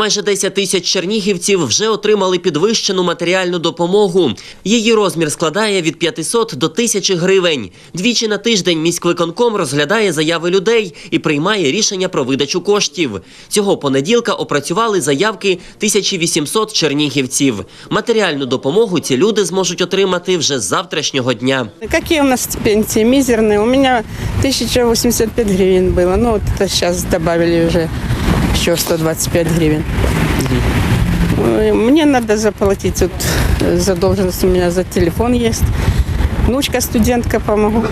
Майже 10 тисяч чернігівців вже отримали підвищену матеріальну допомогу. Її розмір складає від 500 до 1000 гривень. Двічі на тиждень міськвиконком розглядає заяви людей і приймає рішення про видачу коштів. Цього понеділка опрацювали заявки 1800 чернігівців. Матеріальну допомогу ці люди зможуть отримати вже з завтрашнього дня. Какие у нас пенсии мизерные? У меня 1085 гривен было. Ну, вот это сейчас добавили уже еще 125 гривен. Ой, Мне надо заплатить. Вот э, задолженность у меня за телефон есть. Внучка студентка помогу.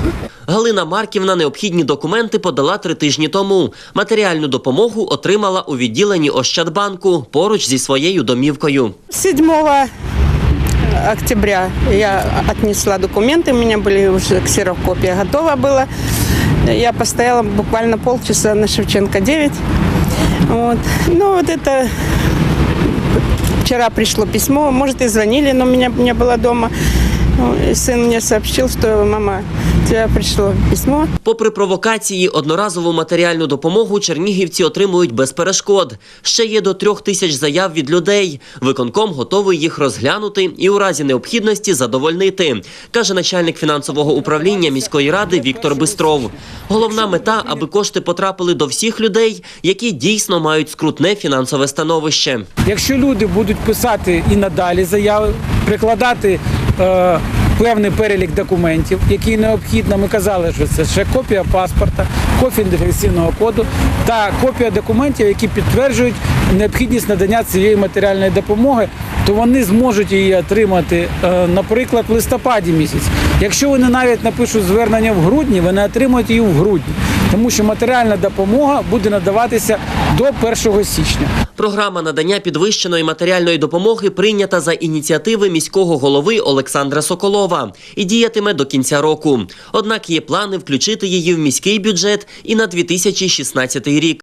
Галина Марківна необхідні документи подала три тижні тому. Матеріальну допомогу отримала у відділенні Ощадбанку поруч зі своєю домівкою. 7 октября я отнесла документы, у меня были уже ксерокопия готова была. Я постояла буквально полчаса на Шевченко 9. Вот. Ну вот это вчера пришло письмо, может и звонили, но меня не было дома. Ну, и сын мне сообщил, что мама, у тебя пришло письмо. Попри провокації, одноразову матеріальну допомогу чернігівці отримують без перешкод. Ще є до трьох тисяч заяв від людей. Виконком готовий їх розглянути і у разі необхідності задовольнити, каже начальник фінансового управління міської ради Віктор Бистров. Головна мета, аби кошти потрапили до всіх людей, які дійсно мають скрутне фінансове становище. Якщо люди будуть писати і надалі заяви, прикладати е, певний перелік документів, які необхідно, ми казали, що це ще копія паспорта, копія ідентифікаційного коду та копія документів, які підтверджують необхідність надання цієї матеріальної допомоги, то вони зможуть її отримати, е, наприклад, в листопаді місяці. Якщо вони навіть напишуть звернення в грудні, вони отримають її в грудні, тому що матеріальна допомога буде надаватися до 1 січня. Програма надання підвищеної матеріальної допомоги прийнята за ініціативи міського голови Олександра Соколова і діятиме до кінця року. Однак є плани включити її в міський бюджет і на 2016 рік.